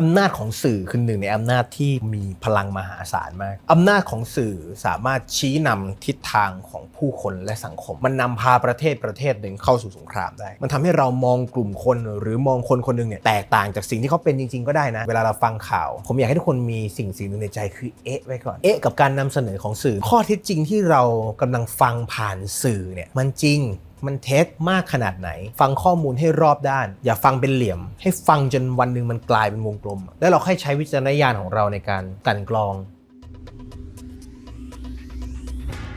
อำนาจของสื่อคือหนึ่งในอำนาจที่มีพลังมหาศาลมาก อำนาจของสื่อสามารถชี้นำทิศทางของผู้คนและสังคม มันนำพาประเทศประเทศหนึ่งเข้าสู่สงครามได้ มันทำให้เรามองกลุ่มคนหรือมองคนคนหนึ่งเนี่ยแตกต่างจากสิ่งที่เขาเป็นจริง ๆ ก็ได้นะ เวลาเราฟังข่าว ผมอยากให้ทุกคนมีสิ่งสิ่งหนึ่งในใจคือเอ๊ะไว้ก่อน เอ๊ะกับการนำเสนอของสื่อ ข้อเท็จจริงที่เรากำลังฟังผ่านสื่อเนี่ยมันจริง มันเท็จมากขนาดไหน ฟังข้อมูลให้รอบด้าน อย่าฟังเป็นเหลี่ยม ให้ฟังจนวันหนึ่งมันกลายเป็นวงกลม แล้วเราค่อยใช้วิจารณญาณของเราในการกันกรอง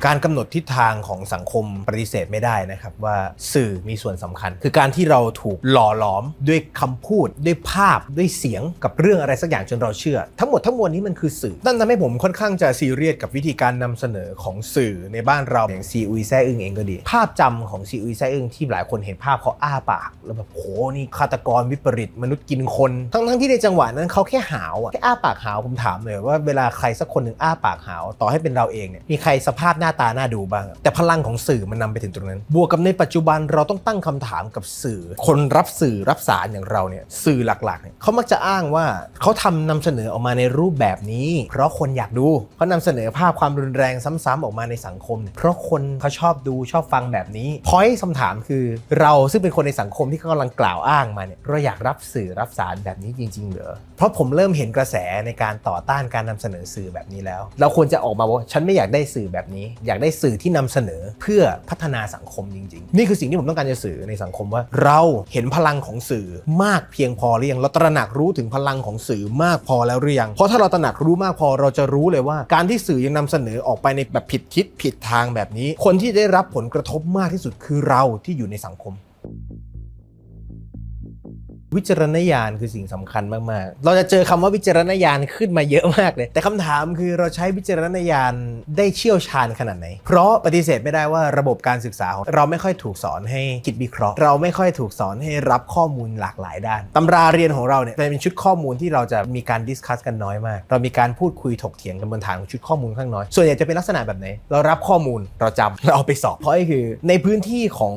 การกำหนดทิศทางของสังคมปฏิเสธไม่ได้นะครับว่าสื่อมีส่วนสำคัญ คือการที่เราถูกหล่อหลอมด้วยคำพูดด้วยภาพด้วยเสียงกับเรื่องอะไรสักอย่างจนเราเชื่อ ทั้งหมดทั้งมวลนี้มันคือสื่อนั่นทำให้ผมค่อนข้างจะซีเรียสกับวิธีการนำเสนอของสื่อในบ้านเราอย่างซีอุยแซ่อึงเองก็ดี ภาพจำของซีอุยแซ่อึงที่หลายคนเห็นภาพเขาอ้าปากแล้วแบบโหนี่ฆาตกรวิปริตมนุษย์กินคน ทั้งทั้งที่ในจังหวะนั้นเขาแค่หาวอะแค่อ้าปากหาวผมถามเลยว่าเวลาใครสักคนหนึ่งอ้าปากหาวต่อให้เป็นเราเองเนี่ยมีใครสภาพหน้าตาน่าดูบ้าง แต่พลังของสื่อมันนำไปถึงตรงนั้น บวกกับในปัจจุบันเราต้องตั้งคำถามกับสื่อ คนรับสื่อรับสารอย่างเราเนี่ยสื่อหลักๆเนี่ยเขามักจะอ้างว่าเขาทำนำเสนอออกมาในรูปแบบนี้ เพราะคนอยากดูเขานำเสนอภาพความรุนแรงซ้ำๆออกมาในสังคมเนี่ยเพราะคนเขาชอบดูชอบฟังแบบนี้พอยต์คำถามคือ เราซึ่งเป็นคนในสังคมที่เขากำลังกล่าวอ้างมาเนี่ยเราอยากรับสื่อรับสารแบบนี้จริง ๆ เหรอเพราะผมเริ่มเห็นกระแสในการต่อต้านการนำเสนอสื่อแบบนี้แล้ว เราควรจะออกมาว่าฉันไม่อยากได้สื่อแบบนี้อยากได้สื่อที่นำเสนอเพื่อพัฒนาสังคมจริง ๆ นี่คือสิ่งที่ผมต้องการจะสื่อในสังคมว่า เราเห็นพลังของสื่อมากเพียงพอหรือยังเราตระหนักรู้ถึงพลังของสื่อมากพอแล้วหรือยังเพราะถ้าเราตระหนักรู้มากพอเราจะรู้เลยว่า การที่สื่อยังนำเสนอออกไปในแบบผิดทิศผิดทางแบบนี้ คนที่ได้รับผลกระทบมากที่สุดคือเราที่อยู่ในสังคม วิจารณญาณคือสิ่งสำคัญมากๆ เราจะเจอคำว่าวิจารณญาณขึ้นมาเยอะมากเลย แต่คำถามคือเราใช้วิจารณญาณได้เชี่ยวชาญขนาดไหน เพราะปฏิเสธไม่ได้ว่าระบบการศึกษาของเราไม่ค่อยถูกสอนให้คิดวิเคราะห์ เราไม่ค่อยถูกสอนให้รับข้อมูลหลากหลายด้านตำราเรียนของเราเนี่ยเป็นชุดข้อมูลที่เราจะมีการดิสคัสกันน้อยมาก เรามีการพูดคุยถกเถียงกันบนฐานของชุดข้อมูลข้างน้อย ส่วนใหญ่จะเป็นลักษณะแบบไหน เรารับข้อมูลเราจำเราเอาไปสอบเพราะคือ ในพื้นที่ของ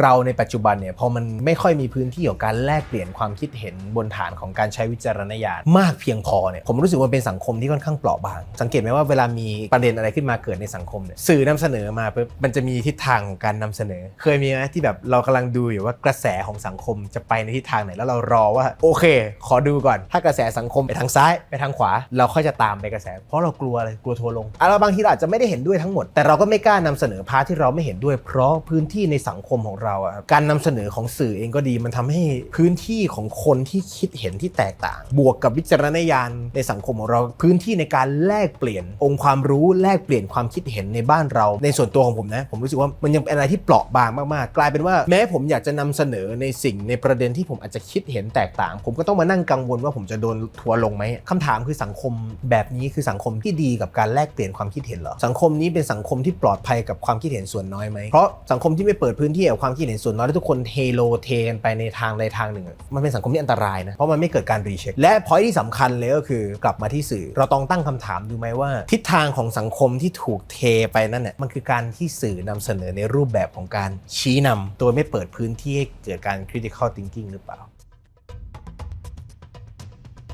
เราในปัจจุบันเนี่ยพอมันไม่ค่อยมีพื้นที่ของการแลกเปลี่ยนความคิดเห็นบนฐานของการใช้วิจารณญาณมากเพียงพอเนี่ยผมรู้สึกว่าเป็นสังคมที่ค่อนข้างเปราะบาง สังเกตไหมว่าเวลามีประเด็นอะไรขึ้นมาเกิดในสังคมเนี่ยสื่อนำเสนอมาปุ๊บมันจะมีทิศทางของการนำเสนอ เคยมีไหมที่แบบเรากำลังดูอยู่ว่ากระแสของสังคมจะไปในทิศทางไหนแล้วเรารอว่าโอเค ขอดูก่อน ถ้ากระแสสังคมไปทางซ้ายไปทางขวา เราค่อยจะตามไปกระแส เพราะเรากลัวอะไรกลัวทัวร์ลงอะเราบางทีเราอาจจะไม่ได้เห็นด้วยทั้งหมด แต่เราก็ไม่กล้านำเสนอพาร์ทที่เราไม่เห็นด้วย เพราะพื้นที่ในสังคมของเราอะครับการนำเสนอของสื่อเองก็ดีมันทำให้พื้นที่ของคนที่คิดเห็นที่แตกต่าง บวกกับวิจารณญาณในสังคมของเราพื้นที่ในการแลกเปลี่ยน องค์ความรู้แลกเปลี่ยนความคิดเห็นในบ้านเรา ในส่วนตัวของผมนะ ผมรู้สึกว่ามันยังเป็นอะไรที่เปราะบางมากๆ กลายเป็นว่าแม้ผมอยากจะนำเสนอในสิ่งในประเด็นที่ผมอาจจะคิดเห็นแตกต่าง ผมก็ต้องมานั่งกังวลว่าผมจะโดนทัวลงไหมคำถามคือสังคมแบบนี้คือสังคมที่ดีกับการแลกเปลี่ยนความคิดเห็นเหรอสังคมนี้เป็นสังคมที่ปลอดภัยกับความคิดเห็นส่วนน้อยไหมเพราะสังคมที่ไม่เปิดพื้นที่กับความคิดเห็นส่วนน้อยแล้วทุกคนเทโลเทกันไปในทางใดทางหนึ่งมันเป็นสังคมที่อันตรายนะ เพราะมันไม่เกิดการรีเช็ค และพอยที่สำคัญเลยก็คือกลับมาที่สื่อ เราต้องตั้งคำถามดูไหมว่า ทิศทางของสังคมที่ถูกเทไปนั่นเนี่ยมันคือการที่สื่อนำเสนอในรูปแบบของการชี้นำโดยไม่เปิดพื้นที่ให้เกิดการ critical thinking หรือเปล่า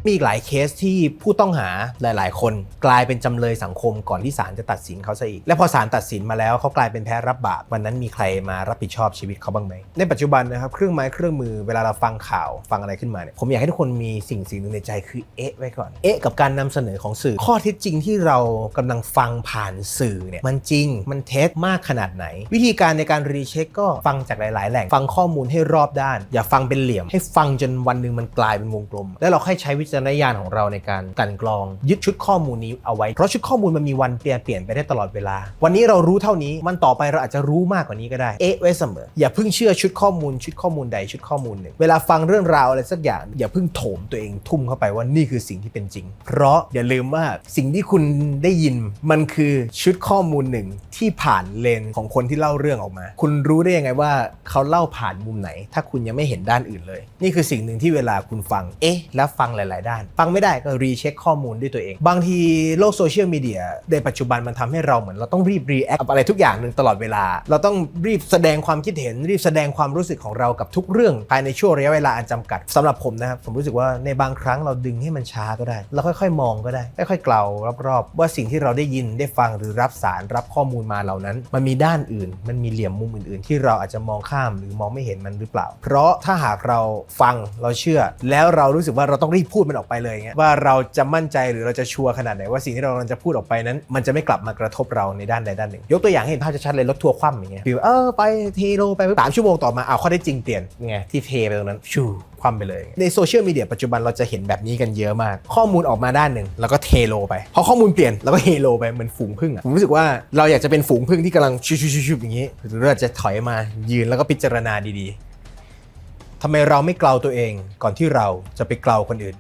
มีอีกหลายเคสที่ผู้ต้องหาหลาย ๆ คนกลายเป็นจำเลยสังคมก่อนที่ศาลจะตัดสินเขาซะอีก และพอศาลตัดสินมาแล้วเขากลายเป็นแพ้รับบาปวันนั้นมีใครมารับผิดชอบชีวิตเขาบ้างไหมในปัจจุบันนะครับเครื่องไม้เครื่องมือเวลาเราฟังข่าวฟังอะไรขึ้นมาเนี่ยผมอยากให้ทุกคนมีสิ่งสิ่งหนึ่งในใจคือเอ๊ะไว้ก่อนเอ๊ะกับการนำเสนอของสื่อ ข้อเท็จจริงที่เรากำลังฟังผ่านสื่อเนี่ยมันจริงมันเท็จมากขนาดไหน วิธีการในการรีเช็คก็ฟังจากหลาย ๆ แหล่งฟังข้อมูลให้รอบด้าน อย่าฟังเป็นเหลี่ยม ให้ฟังจนวันหนึ่งมันกลายเป็นวงกลม แล้วเราค่อยใช้วิจารณญาณของเราในการกันกรอง ยึดชุดข้อมูลนี้เอาไว้ เพราะชุดข้อมูลมันมีวันเปลี่ยนเปลี่ยนไปได้ตลอดเวลา วันนี้เรารู้เท่านี้มันต่อไปเราอาจจะรู้มากกว่านี้ก็ได้เอ๊ะไว้เสมอ อย่าเพิ่งเชื่อชุดข้อมูล ชุดข้อมูลใดชุดข้อมูลหนึ่งเวลาฟังเรื่องราวอะไรสักอย่าง อย่าเพิ่งโถมตัวเองทุ่มเข้าไปว่านี่คือสิ่งที่เป็นจริง เพราะอย่าลืมว่าสิ่งที่คุณได้ยินมันคือชุดข้อมูลหนึ่งที่ผ่านเลนของคนที่เล่าเรื่องออกมา คุณรู้ได้ยังไงว่าเขาเล่าผ่านมุมไหน ถ้าคุณยังไม่เห็นด้านอื่นเลย นี่คือสิ่งหนึ่งที่เวลาคุณฟังเอ๊ะแล้วฟังหลาย ๆด้าน ฟังไม่ได้ก็รีเช็คข้อมูลด้วยตัวเอง บางทีโลกโซเชียลมีเดียในปัจจุบันมันทำให้เราเหมือนเราต้องรีบรีแอคกับอะไรทุกอย่างหนึ่งตลอดเวลา เราต้องรีบแสดงความคิดเห็น รีบแสดงความรู้สึกของเรากับทุกเรื่องภายในช่วงระยะเวลาอันจำกัดสำหรับผมนะครับผมรู้สึกว่าในบางครั้งเราดึงให้มันช้าก็ได้เราค่อยๆ มองก็ได้ค่อยๆกล่าวรอบๆ ว่าสิ่งที่เราได้ยินได้ฟังหรือรับสารรับข้อมูลมาเหล่านั้น มันมีด้านอื่น มันมีเหลี่ยมมุมอื่นๆ ที่เราอาจจะมองข้ามหรือมองไม่เห็นมันหรือเปล่า เพราะถ้าหากเราฟังเราเชื่อ แล้วเรารู้สึกว่าเราต้องรีบพูดมันออกไปเลยเงี้ยว่าเราจะมั่นใจหรือเราจะชัวร์ขนาดไหนว่าสิ่งที่เรากำลังจะพูดออกไปนั้น มันจะไม่กลับมากระทบเราในด้านใดด้านหนึ่ง ยกตัวอย่างให้เห็นภาพชัดๆเลยรถทัวร์คว่ำอย่างเงี้ยฟิวเออไปเทโลไปสามชั่วโมงต่อมาเอาข้อได้จริงเปลี่ยนไงที่เทไปตรงนั้นชูคว่ำไปเลย ในโซเชียลมีเดียปัจจุบันเราจะเห็นแบบนี้กันเยอะมาก ข้อมูลออกมาด้านหนึ่งแล้วก็เทโลไปพอข้อมูลเปลี่ยนแล้วก็เฮโลไปเหมือนฝูงผึ้งอะผมรู้สึกว่าเราอยากจะเป็นฝูงผึ้งที่กำลังชุบๆๆอย่างนี้หรือเราจะถอยมายืนแล้วก็พิจารณาดีๆทำไมเราไม่เกลาตัวเองก่อนที่เราจะไปเกลาคนอื่น